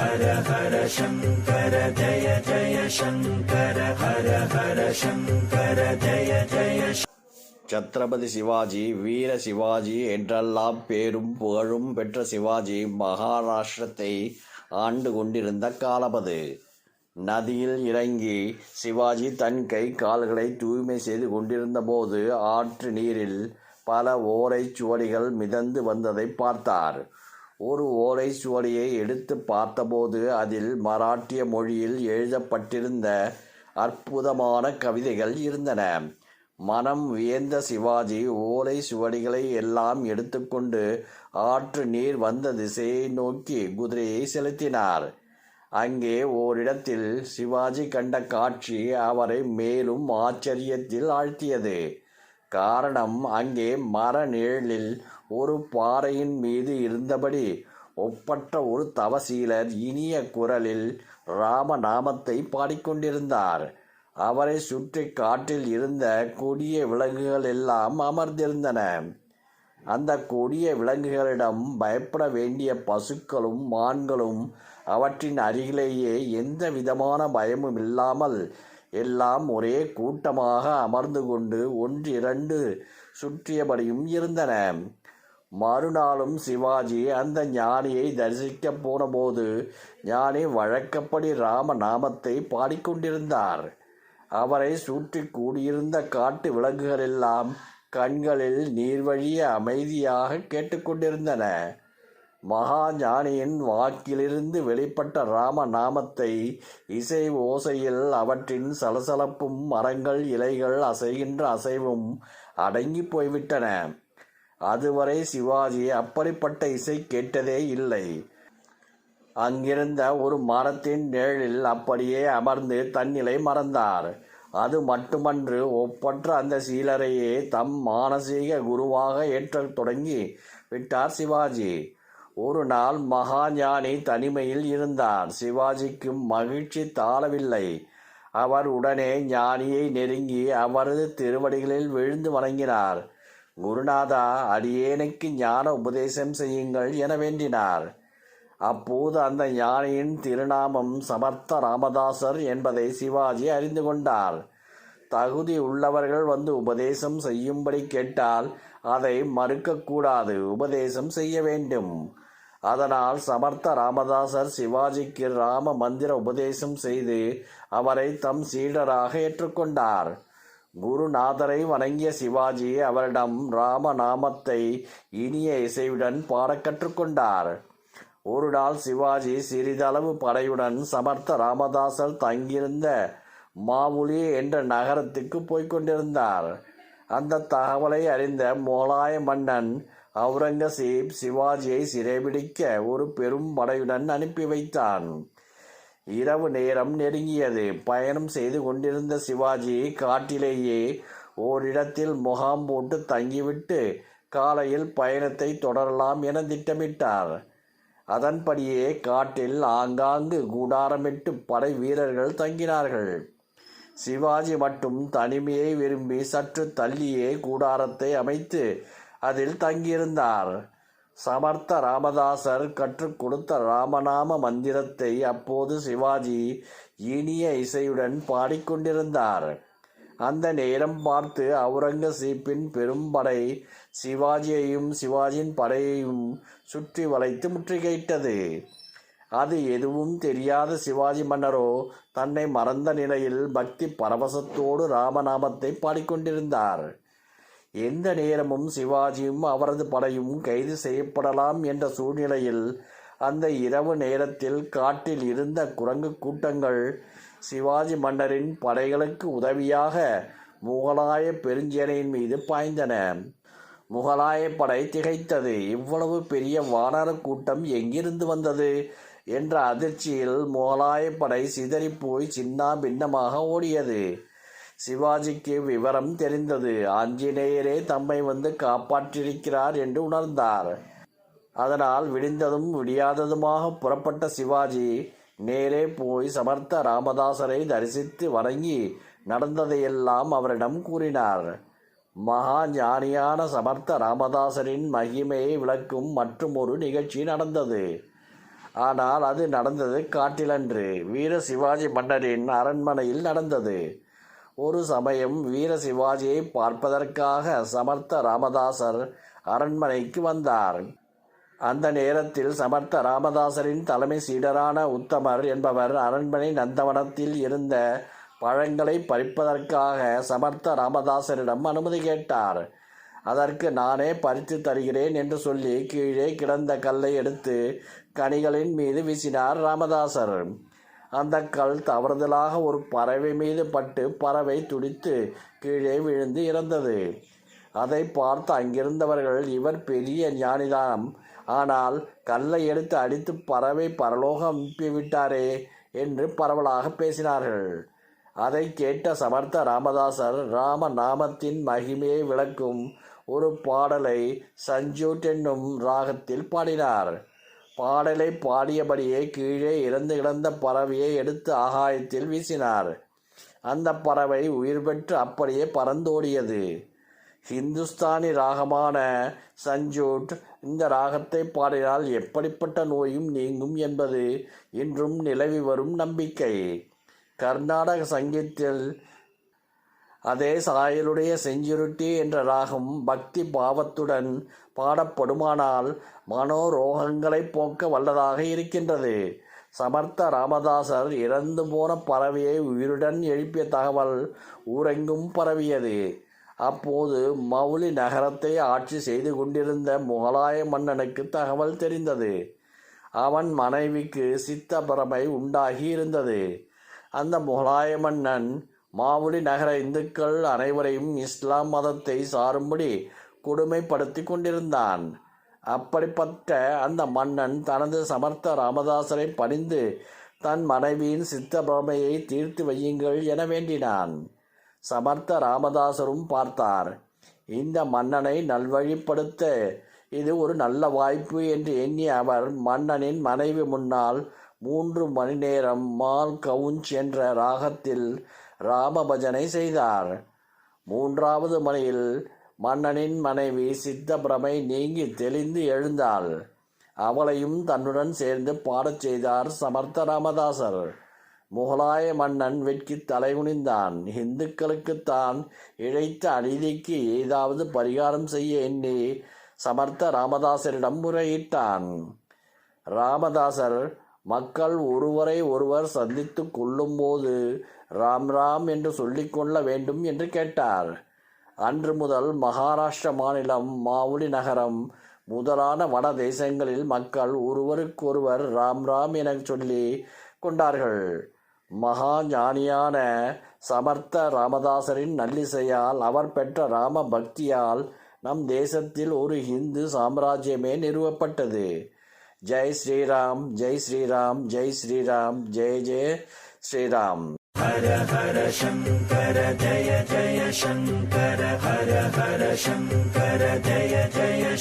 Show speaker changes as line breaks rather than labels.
ஹர ஹர சங்கர ஜய ஜய சங்கர ஹர ஹர சங்கர ஜய ஜய
சத்ரபதி சிவாஜி வீர சிவாஜி என்றெல்லாம் பேரும் புகழும் பெற்ற சிவாஜி மகாராஷ்டிரத்தை ஆண்டு கொண்டிருந்த காலமது நதியில் இறங்கி சிவாஜி தன் கை கால்களை தூய்மை செய்து கொண்டிருந்த போது ஆற்று நீரில் பல ஓரைச் சுவடிகள் மிதந்து வந்ததை பார்த்தார். ஒரு ஓலை சுவடியை எடுத்து பார்த்தபோது அதில் மராட்டிய மொழியில் எழுதப்பட்டிருந்த அற்புதமான கவிதைகள் இருந்தன. மனம் வியந்த சிவாஜி ஓலை சுவடிகளை எல்லாம் எடுத்துக்கொண்டு ஆற்று நீர் வந்த திசையை நோக்கி குதிரையை செலுத்தினார். அங்கே ஓரிடத்தில் சிவாஜி கண்ட காட்சி அவரை மேலும் ஆச்சரியத்தில் ஆழ்த்தியது. காரணம் அங்கே மர நிழலில் ஒரு பாறையின் மீது இருந்தபடி ஒப்பற்ற ஒரு தவசீலர் இனிய குரலில் ராமநாமத்தை பாடிக்கொண்டிருந்தார். அவரை சுற்றி காட்டில் இருந்த கொடிய விலங்குகள் எல்லாம் அமர்ந்திருந்தன. அந்த கொடிய விலங்குகளிடம் பயப்பட வேண்டிய பசுக்களும் மான்களும் அவற்றின் அருகிலேயே எந்த விதமான பயமும் இல்லாமல் எல்லாம் ஒரே கூட்டமாக அமர்ந்து கொண்டு ஒன்றிரண்டு சுற்றியபடியும் இருந்தன. மறுநாளும் சிவாஜி அந்த ஞானியை தரிசிக்கப் போனபோது ஞானி வழக்கப்படி ராம நாமத்தை பாடிக்கொண்டிருந்தார். அவரை சுற்றி கூடியிருந்த காட்டு விலங்குகளெல்லாம் கண்களில் நீர்வழிய அமைதியாக கேட்டுக்கொண்டிருந்தன மகா ஞானியின் வாக்கிலிருந்து வெளிப்பட்ட ராம நாமத்தை இசை ஓசையில் அவற்றின் சலசலப்பும் மரங்கள் இலைகள் அசைகின்ற அசைவும் அடங்கி போய்விட்டன. அதுவரை சிவாஜி அப்படிப்பட்ட இசை கேட்டதே இல்லை. அங்கிருந்த ஒரு மரத்தின் நிழலில் அப்படியே அமர்ந்து தன்னிலை மறந்தார். அது மட்டுமன்று ஒப்பற்ற அந்த சீலரையே தம் மானசீக குருவாக ஏற்றத் தொடங்கி விட்டார் சிவாஜி. ஒரு நாள் மகாஞானி தனிமையில் இருந்தார். சிவாஜிக்கும் மகிழ்ச்சி தாளவில்லை அவர் உடனே ஞானியை நெருங்கி அவரது திருவடிகளில் விழுந்து வணங்கினார். குருநாதா அடியேனுக்கு ஞான உபதேசம் செய்யுங்கள் என வேண்டினார். அப்போது அந்த ஞானியின் திருநாமம் சமர்த்த ராமதாசர் என்பதை சிவாஜி அறிந்து கொண்டார். தகுதி உள்ளவர்கள் வந்து உபதேசம் செய்யும்படி கேட்டால் அதை மறுக்கக்கூடாது உபதேசம் செய்ய வேண்டும். அதனால் சமர்த்த ராமதாசர் சிவாஜிக்கு ராம மந்திர உபதேசம் செய்து அவரை தம் சீடராக ஏற்றுக்கொண்டார். குருநாதரை வணங்கிய சிவாஜி அவரிடம் ராம நாமத்தை இனிய இசையுடன் பாடக் கற்றுக்கொண்டார். ஒரு நாள் சிவாஜி சிறிதளவு படையுடன் சமர்த்த ராமதாசர் தங்கியிருந்த மாவுலி என்ற நகரத்துக்கு போய்கொண்டிருந்தார் அந்த தகவலை அறிந்த முகலாய மன்னன் அவுரங்கசீப் சிவாஜியை சிறைபிடிக்க ஒரு பெரும் படையுடன் அனுப்பி வைத்தான். இரவு நேரம் நெருங்கியது. பயணம் செய்து கொண்டிருந்த சிவாஜி காட்டிலேயே ஓரிடத்தில் முகாம் போட்டு தங்கிவிட்டு காலையில் பயணத்தை தொடரலாம் என திட்டமிட்டார். அதன்படியே காட்டில் ஆங்காங்கு கூடாரமிட்டு படை வீரர்கள் தங்கினார்கள். சிவாஜி மட்டும் தனிமையை விரும்பி சற்று தள்ளியே கூடாரத்தை அமைத்து அதில் தங்கியிருந்தார். சமர்த்த ராமதாசர் கற்றுக் கொடுத்த ராமநாம மந்திரத்தை அப்போது சிவாஜி இனிய இசையுடன் பாடிக்கொண்டிருந்தார் அந்த நேரம் பார்த்து அவுரங்கசீப்பின் பெரும்படை சிவாஜியையும் சிவாஜியின் படையையும் சுற்றி வளைத்து முற்றுகையிட்டது. அது எதுவும் தெரியாத சிவாஜி மன்னரோ தன்னை மறந்த நிலையில் பக்தி பரவசத்தோடு ராமநாமத்தை பாடிக்கொண்டிருந்தார் எந்த நேரமும் சிவாஜியும் அவரது படையும் கைது செய்யப்படலாம் என்ற சூழ்நிலையில் அந்த இரவு நேரத்தில் காட்டில் இருந்த குரங்கு கூட்டங்கள் சிவாஜி மன்னரின் படைகளுக்கு உதவியாக முகலாய பெருஞ்சேனையின் மீது பாய்ந்தன. முகலாய படை திகைத்தது. இவ்வளவு பெரிய வானர கூட்டம் எங்கிருந்து வந்தது? என்ற அதிர்ச்சியில் முகலாய படை சிதறிப்போய் சின்னா பின்னமாக ஓடியது. சிவாஜிக்கு விவரம் தெரிந்தது. ஆஞ்சநேயரே தம்மை வந்து காப்பாற்றியிருக்கிறார் என்று உணர்ந்தார். அதனால் விடிந்ததும் விடியாததுமாக புறப்பட்ட சிவாஜி நேரே போய் சமர்த்த ராமதாசரை தரிசித்து வணங்கி நடந்ததையெல்லாம் அவரிடம் கூறினார். மகா ஞானியான சமர்த்த ராமதாசரின் மகிமையை விளக்கும் மற்றும் ஒரு நிகழ்ச்சி நடந்தது. ஆனால் அது நடந்தது காட்டிலன்று. வீர சிவாஜி மன்னரின் அரண்மனையில் நடந்தது. ஒரு சமயம் வீர சிவாஜியை பார்ப்பதற்காக சமர்த்த ராமதாசர் அரண்மனைக்கு வந்தார். அந்த நேரத்தில் சமர்த்த ராமதாசரின் தலைமை சீடரான உத்தமர் என்பவர் அரண்மனை நந்தவனத்தில் இருந்த பழங்களை பறிப்பதற்காக சமர்த்த ராமதாசரிடம் அனுமதி கேட்டார். அதற்கு நானே பறித்து தருகிறேன் என்று சொல்லி கீழே கிடந்த கல்லை எடுத்து கனிகளின் மீது வீசினார் ராமதாசர். அந்த கல் தவறுதலாக ஒரு பறவை மீது பட்டு பறவை துடித்து கீழே விழுந்து இறந்தது. அதை பார்த்து அங்கிருந்தவர்கள் இவர் பெரிய ஞானிதான் ஆனால் கல்லை எடுத்து அடித்து பறவை பரலோகம் அனுப்பிவிட்டாரே என்று பரவலாக பேசினார்கள். அதை கேட்ட சமர்த்த ராமதாசர் ராம நாமத்தின் மகிமையை விளக்கும் ஒரு பாடலை சஞ்சூட் என்னும் ராகத்தில் பாடினார். பாடலை பாடியபடியே கீழே இறந்து கிடந்த பறவையை எடுத்து ஆகாயத்தில் வீசினார். அந்த பறவை உயிர் பெற்று அப்படியே பறந்தோடியது. ஹிந்துஸ்தானி ராகமான சஞ்சூட் இந்த ராகத்தை பாடினால் எப்படிப்பட்ட நோயும் நீங்கும் என்பது இன்றும் நிலவி வரும் நம்பிக்கை. கர்நாடக சங்கீத்தில் அதே சாயலுடைய செஞ்சுருட்டி என்ற ராகம் பக்தி பாவத்துடன் பாடப்படுமானால் மனோரோகங்களை போக்க வல்லதாக இருக்கின்றது. சமர்த்த ராமதாசர் இறந்து போன பறவையை உயிருடன் எழுப்பிய தகவல் ஊரெங்கும் பரவியது. அப்போது மௌலி நகரத்தை ஆட்சி செய்து கொண்டிருந்த முகலாய மன்னனுக்கு தகவல் தெரிந்தது. அவன் மனைவிக்கு சித்த பிரமை உண்டாகி இருந்தது. அந்த முகலாய மன்னன் மாவுளி நகர இந்துக்கள் அனைவரையும் இஸ்லாம் மதத்தை சாரும்படி கொடுமைப்படுத்தி கொண்டிருந்தான். அப்படிப்பட்ட அந்த மன்னன் தனது சமர்த்த ராமதாசரை பணிந்து தன் மனைவியின் சித்த பிரமையை தீர்த்து வையுங்கள் என வேண்டினான். சமர்த்த ராமதாசரும் பார்த்தார் இந்த மன்னனை நல்வழிப்படுத்த இது ஒரு நல்ல வாய்ப்பு என்று எண்ணிய அவர் மன்னனின் மனைவி முன்னால் மூன்று மணி நேரம் மால் கவுஞ்ச் என்ற ராகத்தில் ராம பஜனை செய்தார். மூன்றாவது மணியில் மன்னனின் மனைவி சித்த பிரமை நீங்கி தெளிந்து எழுந்தாள். அவளையும் தன்னுடன் சேர்ந்து பாடச் செய்தார் சமர்த்த ராமதாசர். முகலாய மன்னன் வெட்கி தலைகுனிந்தான் இந்துக்களுக்குத்தான் இழைத்த அநீதிக்கு ஏதாவது பரிகாரம் செய்ய எண்ணி சமர்த்த ராமதாசரிடம் முறையிட்டான். ராமதாசர் மக்கள் ஒருவரை ஒருவர் சந்தித்து கொள்ளும்போது ராம் ராம் என்று சொல்லிக்கொள்ள வேண்டும் என்று கேட்டார். அன்று முதல் மகாராஷ்டிர மாநிலம் மாவுலி நகரம் முதலான வட தேசங்களில் மக்கள் ஒருவருக்கொருவர் ராம் ராம் என சொல்லி கொண்டார்கள். மகா ஞானியான சமர்த்த ராமதாசரின் நல்லிசையால் அவர் பெற்ற ராம பக்தியால் நம் தேசத்தில் ஒரு இந்து சாம்ராஜ்யமே நிறுவப்பட்டது. जय श्री राम जय श्री राम जय श्री राम जय जय श्री राम
हर हर शंकर, जय जय शंकर, हर हर शंकर, जय जय